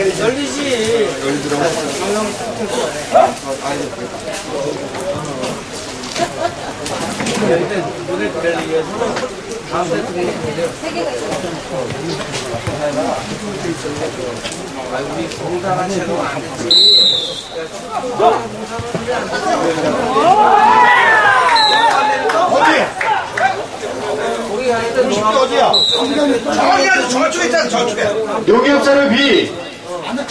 열리지. 열리더라고. 눈을 기다리기 위해서는 다음 세트 되죠. 아, 우리 공사가 채로 안 했지. 거기 하여튼 어디야? 저기야, 저쪽에 있잖아, 저쪽에. 농협사를 B,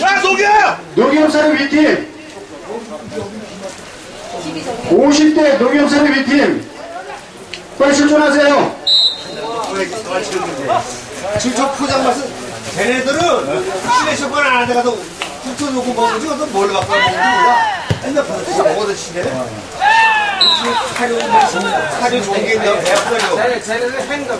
야, 녹이야! 농협사를 B팀. 50대 농협사를 B팀. 빨리 출전하세요. 지금 저 포장 맛은 걔네들은 시내 쇼판 안 하다가 도 국토 놓고 먹는지 어떤 뭘 갖고 먹는지 몰라. 옛날 버릇 먹어도 시대. 사료, 사료 게 있나? 배합사료. 쟤네, 쟤네는 행갖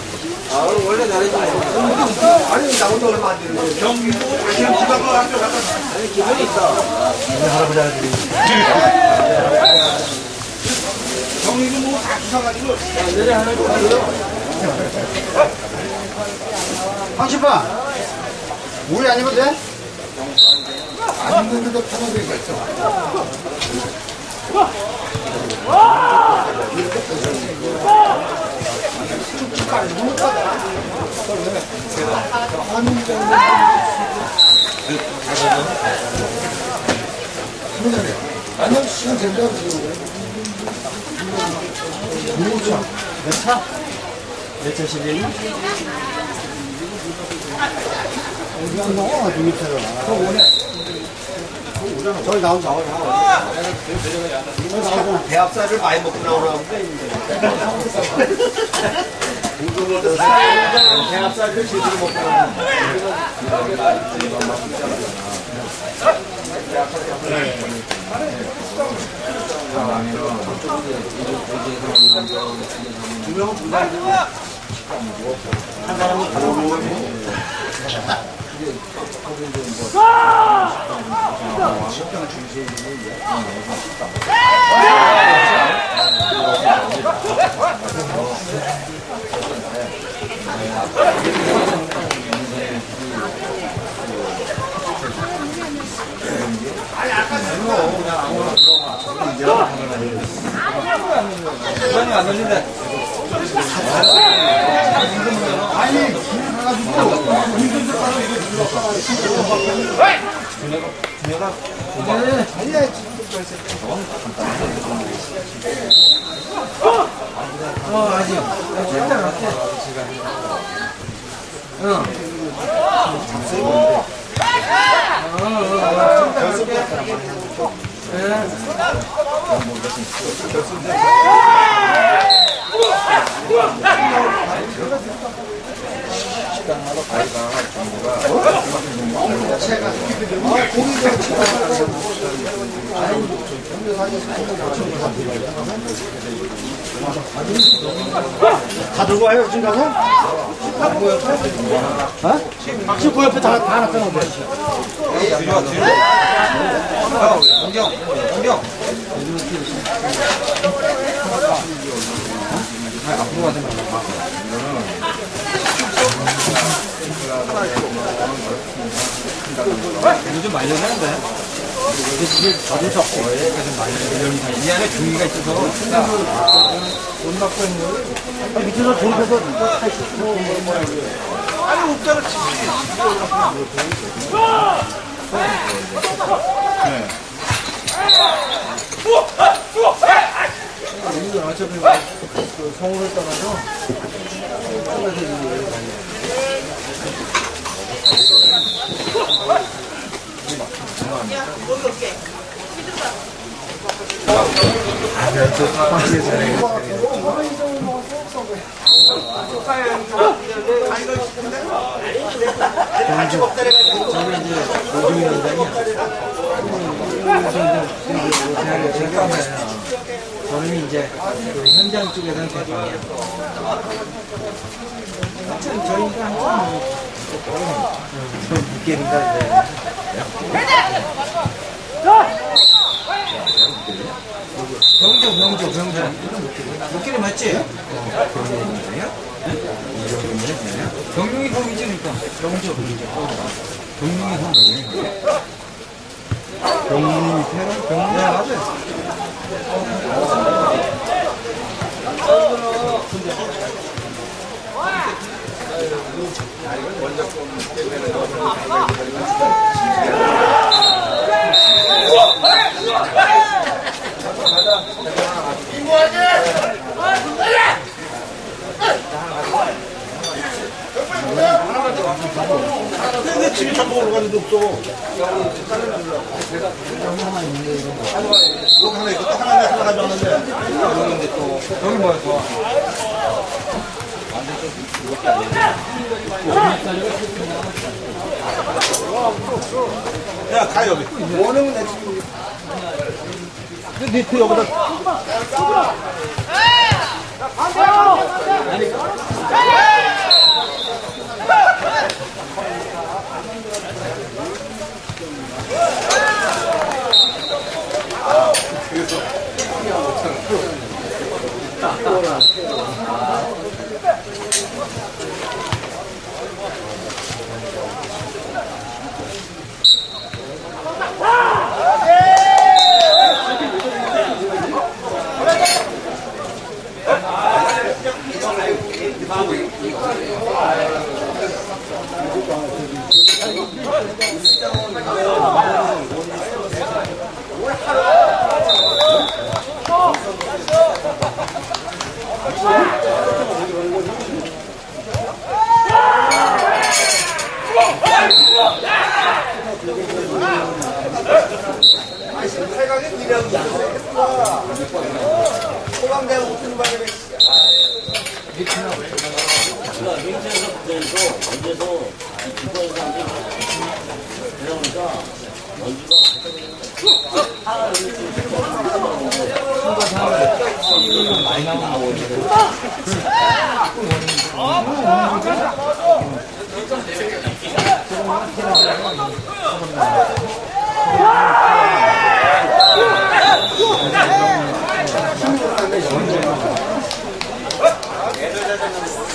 아, 원래 잘해주는 거 아니, 나 혼자 얼마 안 되는데. 경기도 막 학교 갔다. 아니, 기분이 있어. 경기도 뭐다 주사가지고. 내려 하나 줘. 황신파, 우리 아니면 돼? 안 있는데도 편하게 있어. 아 니요, 시간 된다고 지금. 몇 차 저기 나온 나와 배합사를 많이 먹고 나오나 본데. 배합사를 제대로 먹고 나오나. 부산이 안 걸린다. 어, 아직. 야, 진짜 같아. 응. 어, 어, 어. 예. 다 들고 와요, 지금 가서? 어? 지금 그 옆에 다, 다 놨잖아, 공경, 공경. 앞으로 가지 마. 이 거좀 말려내는데. 이게 저도 적고. 이 안에 종이가 있어서. 돈 받고 있는 밑에서 돌려서 아니, 없잖아, 어차피 그 이제 오줌이 난다니야. 그래서 저는 이제 그 현장 쪽에서는 대방이에요. 하여튼 저희가 항상 좀 늦게니까 이제. 병조, 병조, 병조. 목소리 맞지? 병룡이 거기지니까 병조, 병조. 병룡이 거기. 병룡이 패는 병룡. 네, 맞아 요. 내 집에 잡아오러 가는데 없어. 여기 하나 있고 또 하나 내가 가져왔는데. 여기 뭐야, 저. 야, 가 여기. 원하면 내. 근데 니트 여기다 팔각에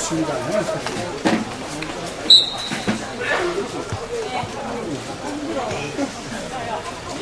중간에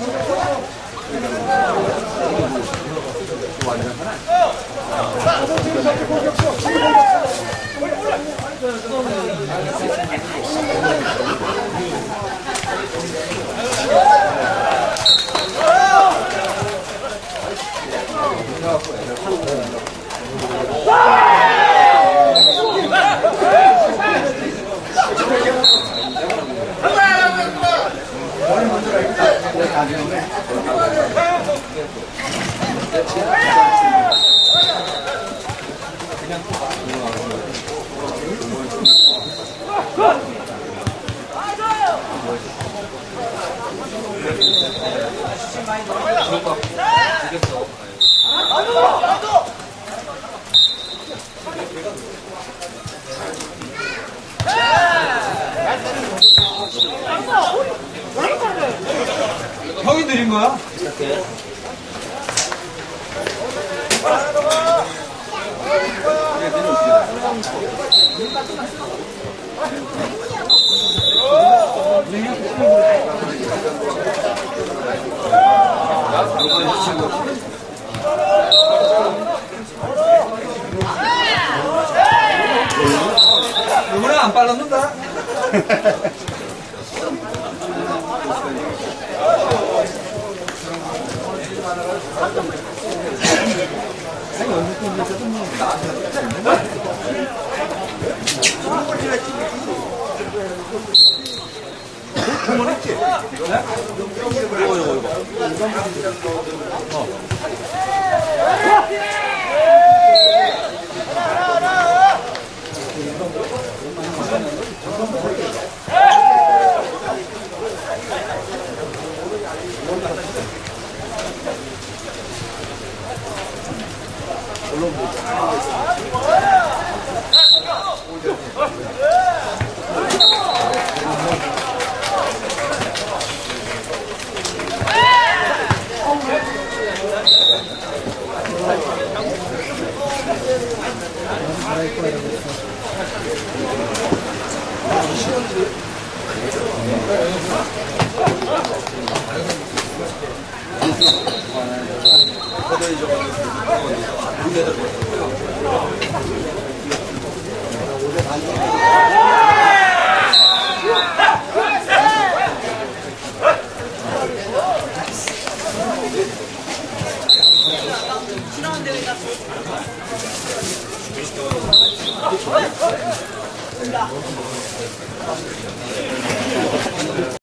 Oh, 야! 형이 드린 거야? 이번에 안 올라옵니다.